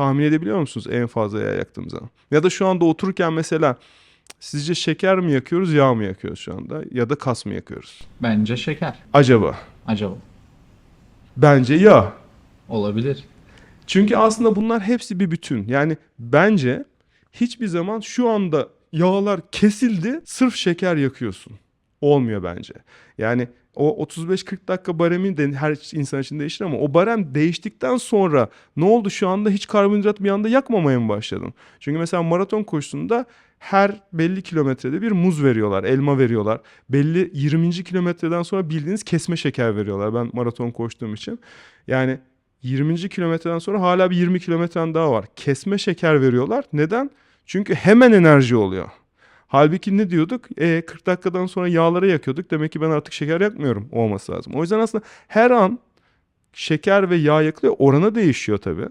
Tahmin edebiliyor musunuz en fazla yağ yaktığım zaman? Ya da şu anda otururken mesela sizce şeker mi yakıyoruz, yağ mı yakıyoruz şu anda? Ya da kas mı yakıyoruz? Bence şeker. Acaba? Acaba. Bence yağ. Olabilir. Çünkü aslında bunlar hepsi bir bütün. Yani bence hiçbir zaman şu anda yağlar kesildi sırf şeker yakıyorsun. Olmuyor bence. Yani o 35-40 dakika baremi de her insan için değişir ama o barem değiştikten sonra ne oldu şu anda hiç karbonhidrat bir anda yakmamaya mı başladın? Çünkü mesela maraton koşusunda her belli kilometrede bir muz veriyorlar, elma veriyorlar. Belli 20. kilometreden sonra bildiğiniz kesme şeker veriyorlar. Ben maraton koştuğum için. Yani 20. kilometreden sonra hala bir 20 kilometren daha var. Kesme şeker veriyorlar. Neden? Çünkü hemen enerji oluyor. Halbuki ne diyorduk? E, 40 dakikadan sonra yağları yakıyorduk. Demek ki ben artık şeker yakmıyorum olması lazım. O yüzden aslında her an şeker ve yağ yakılıyor. Oranı değişiyor tabii.